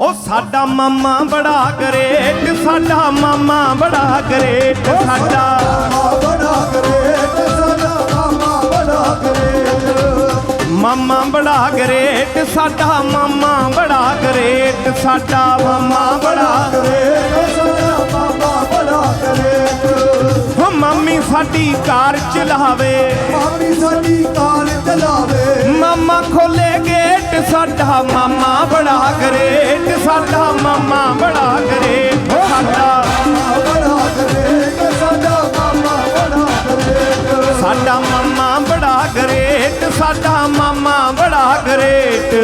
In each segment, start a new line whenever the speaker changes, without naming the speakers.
ਉਹ ਸਾਡਾ ਮਾਮਾ ਬੜਾ ਗਰੇਟ ਸਾਡਾ ਮਾਮਾ ਬੜਾ ਗਰੇਟ ਸਾਡਾ
ਮਾਮਾ ਬੜਾ ਗਰੇਟ ਸਾਡਾ ਮਾਮਾ ਬੜਾ ਗਰੇਟ
ਮਾਮਾ ਬੜਾ ਗਰੇਟ ਸਾਡਾ ਮਾਮਾ ਬੜਾ ਗਰੇਟ ਸਾਡਾ ਮਾਮਾ ਬੜਾ
ਗਰੇਟ ਸਾਡਾ ਮਾਮਾ ਬੜਾ ਗਰੇਟ
ਹੋ ਮੰਮੀ ਸਾਡੀ ਕਾਰ ਚਲਾਵੇ।
ਮਾਮੀ ਸਾਡੀ ਕਾਰ ਚਲਾਵੇ।
ਮਾਮਾ ਖੋਲੇ ਗੇਟ ਸਾਡਾ ਮਾਮਾ ਬੜਾ ਗਰੇਟ ਸਾਡਾ ਮਾਮਾ ਬੜਾ ਗਰੇਟ ਸਾਡਾ
ਬੜਾ ਗਰੇਟ ਸਾਡਾ ਮਾਮਾ ਬੜਾ ਗਰੇਟ
ਸਾਡਾ ਮਾਮਾ ਬੜਾ ਗਰੇਟ ਸਾਡਾ ਮਾਮਾ ਬੜਾ ਗਰੇਟ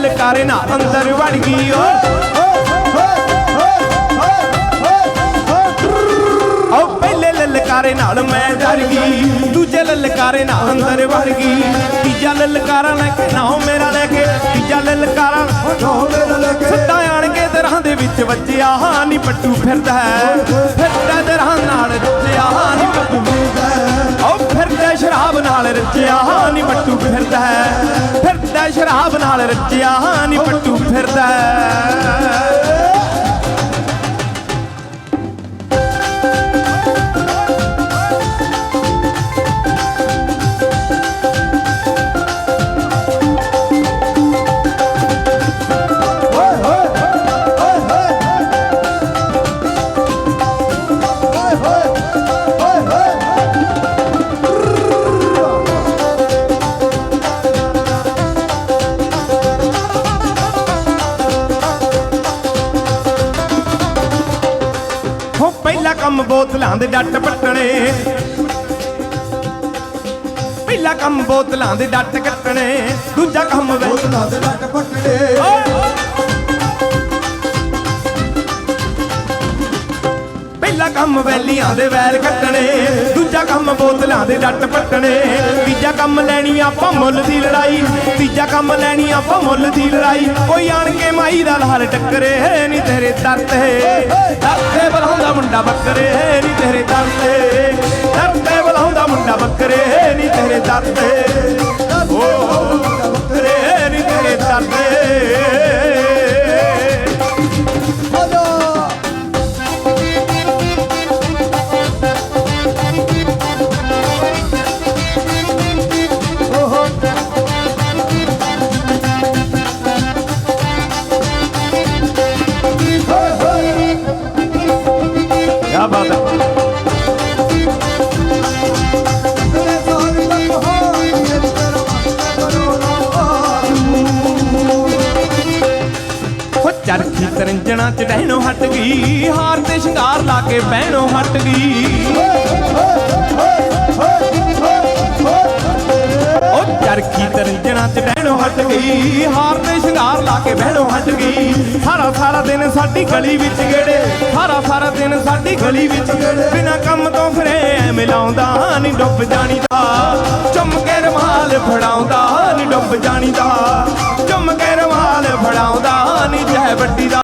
ਦੂਜੇ ਲਲਕਾਰੇ ਅੰਦਰ ਵੜ ਗਈ ਓ। ਉਹ ਪਹਿਲੇ ਲਲਕਾਰੇ ਨਾਲ ਮੈਂ ਡਰ ਗਈ, ਦੂਜੇ ਲਲਕਾਰੇ ਨਾਲ ਅੰਦਰ ਵੜ ਗਈ। ਤੀਜਾ ਲਲਕਾਰਾ ਲੈ ਕੇ ਨਾ ਮੇਰਾ ਲੈ ਕੇ, ਤੀਜਾ ਲਲਕਾਰਾ
ਢੋਲੇ ਲਲਕੇ
ਸਿੱਧਾ ਆਣ ਕੇ ਦਰਾਂ ਦੇ ਵਿੱਚ ਵੱਜਿਆ, ਹਾਂ ਨੀ ਪੱਟੂ ਫਿਰਦਾ ਹੈ। ਫਿਰਦਾ ਦਰਾਂ ਨਾਲ ਰੱਜਿਆ ਹਾਂ ਨੀ ਪੱਟੂ ਉਹ ਫਿਰਦਾ ਸ਼ਰਾਬ ਨਾਲ ਰੱਜਿਆ ਹਾਂ ਨੀ ਪੱਟੂ ਫਿਰਦਾ ਹੈ। ਫਿਰਦਾ ਸ਼ਰਾਬ ਨਾਲ ਰੱਜਿਆ ਹਾਂ ਪੱਟੂ ਫਿਰਦਾ। ਬੋਤਲਾਂ ਦੇ ਡੱਟ ਪੱਟਣੇ। ਪਹਿਲਾ ਕੰਮ ਬੋਤਲਾਂ ਦੇ ਡੱਟ ਕੱਟਣੇ ਦੂਜਾ ਕੰਮ
ਬੋਤਲਾਂ ਦੇ ਲੱਟ ਪੱਟੜੇ
ਪਹਿਲਾ ਕੰਮ ਵੈਲੀਆਂ ਦੇ ਵੈਲ ਕੱਟਣੇ। ਕੰਮ ਬੋਤਲਾਂ ਦੇ ਡੱਟ ਪੱਟਣੇ। ਤੀਜਾ ਕੰਮ ਲੈਣੀ ਆਪਾਂ ਮੁੱਲ ਦੀ ਲੜਾਈ। ਤੀਜਾ ਕੰਮ ਲੈਣੀ ਆਪਾਂ ਮੁੱਲ ਦੀ ਲੜਾਈ। ਕੋਈ ਆਣ ਕੇ ਮਾਈ ਦਾ ਲਾਲ ਟੱਕਰੇ ਨਹੀਂ ਤੇਰੇ ਦਰ ਤੇ ਦਰ ਤੇ ਬਲਾਉਂਦਾ ਮੁੰਡਾ ਬੱਕਰੇ ਨਹੀਂ ਤੇਰੇ ਦਰ ਤੇ ਤਰੰਜਣਾ ਚ ਡਹਿਣੋਂ ਹਟ ਗਈ। ਹਾਰ ਤੇ ਸ਼ਿੰਗਾਰ ਲਾ ਕੇ ਬਹਿਣੋਂ ਹਟ ਗਈ। ਉਹ ਚਰਖੀ ਤਰੰਜਣਾ ਚ ਡਹਿਣੋਂ ਹਟ ਗਈ। ਹਾਰ ਤੇ ਸ਼ਿੰਗਾਰ ਲਾ ਕੇ ਬਹਿਣੋਂ ਹਟ ਗਈ। ਸਾਰਾ ਸਾਰਾ ਦਿਨ ਸਾਡੀ ਗਲੀ ਵਿੱਚ ਗੇੜੇ। ਸਾਰਾ ਸਾਰਾ ਦਿਨ ਸਾਡੀ ਗਲੀ ਵਿੱਚ ਬਿਨਾ ਕੰਮ ਤੋਂ ਫਿਰੇ ਐਵੇਂ ਲਾਉਂਦਾ ਨਹੀਂ ਡੁੱਬ ਜਾਣੀ ਦਾ ਚੁੰਮ ਕੇ ਰਮਾਲ ਫੜਾਉਂਦਾ ਨਹੀਂ ਡੁੱਬ ਜਾਣੀ ਦਾ ਚੁੰਮ ਕੇ ਰਮਾਲ ਫੜਾਉਂਦਾ ਨਹੀਂ ਜੈ ਵੱਡੀ ਦਾ।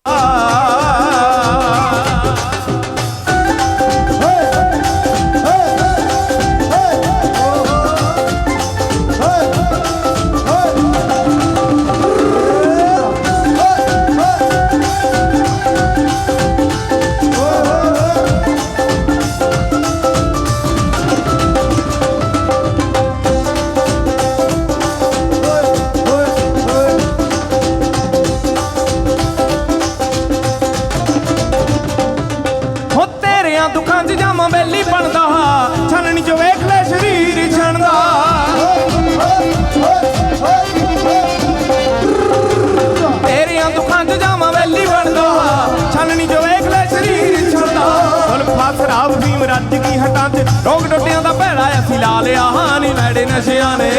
ਦੁੱਖਾਂ 'ਚ ਜਾਵਾਂ ਬਣਦਾ ਛਾਨਣੀ 'ਚ ਵੇਖ ਲੈ ਸਰੀਰ ਛਣਦਾ ਤੇਰਿਆਂ ਦੁੱਖਾਂ 'ਚ ਜਾਵਾਂ, ਬੈਲੀ ਬਣਦਾ ਛਾਨਣੀ 'ਚ ਵੇਖ ਲੈ ਸਰੀਰ ਛਣਦਾ ਸੁਲਫਾ ਸ਼ਰਾਬ ਫੀਮ ਰੱਜ ਗਈ ਹਟਾਂ 'ਚ, ਰੋਗ ਡੋਟਿਆਂ ਦਾ ਭੈੜਾ ਅਸੀਂ ਲਾ ਲਿਆ ਨੀ ਭੈੜੇ ਨਸ਼ਿਆਂ ਨੇ।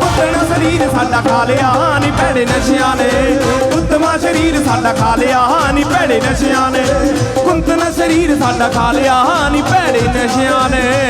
ਕੁੱਤਣਾ ਸਰੀਰ ਸਾਡਾ ਖਾ ਲਿਆ ਨੀ ਭੈੜੇ ਨਸ਼ਿਆਂ ਨੇ। ਕੁੱਤਮਾ ਸਰੀਰ ਸਾਡਾ ਖਾ ਲਿਆ ਨੀ ਭੈੜੇ ਨਸ਼ਿਆਂ ਨੇ। ਕੁੰਤਨਾ ਸਰੀਰ ਸਾਡਾ ਖਾ ਲਿਆ ਨੀ ਭੈੜੇ ਨਸ਼ਿਆਂ ਨੇ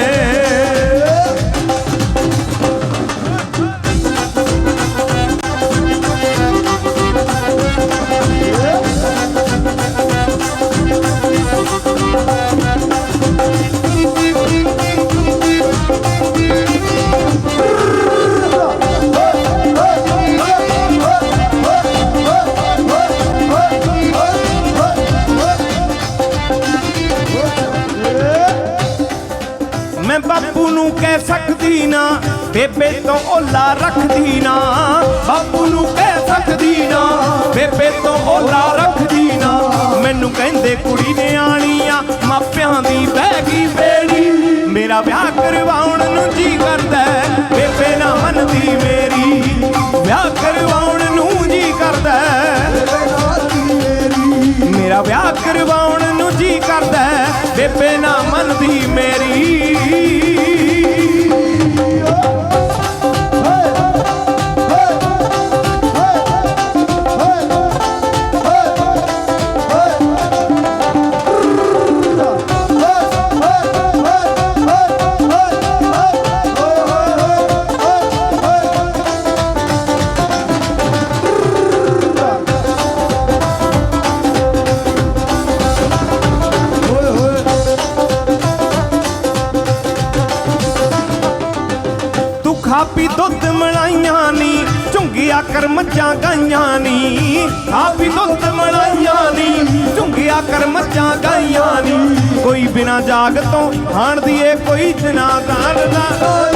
ਬਾਪੂ ਨੂੰ ਕਹਿ ਸਕਦੀ ਨਾ, ਬੇਬੇ ਤੋਂ ਓਲਾ ਰੱਖਦੀ ਨਾ। ਬਾਪੂ ਨੂੰ ਕਹਿ ਸਕਦੀ ਨਾ, ਬੇਬੇ ਤੋਂ ਓਲਾ ਰੱਖਦੀ ਨਾ। ਮੈਨੂੰ ਕਹਿੰਦੇ ਕੁੜੀ ਨਿਆਣੀਆਂ ਮਾਪਿਆਂ ਦੀ ਬਹਿ ਗਈ ਬੇੜੀ। ਮੇਰਾ ਵਿਆਹ ਕਰਵਾ ਮੰਨਦੀ ਮੇਰੀ। ਤੂੰ ਦੁੱਧ ਮਲਾਈਆਂ ਨੀ ਝੁੰਗਿਆ ਕਰ ਮੱਝਾਂ ਗਾਈਆਂ ਨੀ। ਖਾ ਦੁੱਧ ਮਲਾਈਆਂ ਨੀ ਝੁੰਗਿਆ ਕਰ ਮੱਝਾਂ ਗਾਈਆਂ ਨੀ। ਕੋਈ ਬਿਨਾ ਜਾਗ ਤੋਂ ਹਾਣਦੀ ਏ ਕੋਈ ਜਨਾ ਦਾਨਦਾ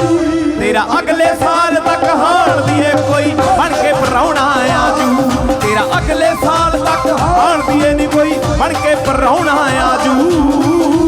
ਤੇਰਾ ਅਗਲੇ ਸਾਲ ਤੱਕ ਹਾਣਦੀ ਏ ਕੋਈ ਬਣ ਕੇ ਪਰਾਉਣਾ ਆਜੂ ਤੇਰਾ ਅਗਲੇ ਸਾਲ ਤੱਕ ਹਾਣਦੀ ਏ ਨੀ, ਕੋਈ ਬਣ ਕੇ ਪਰਾਉਣਾ ਆਜੂ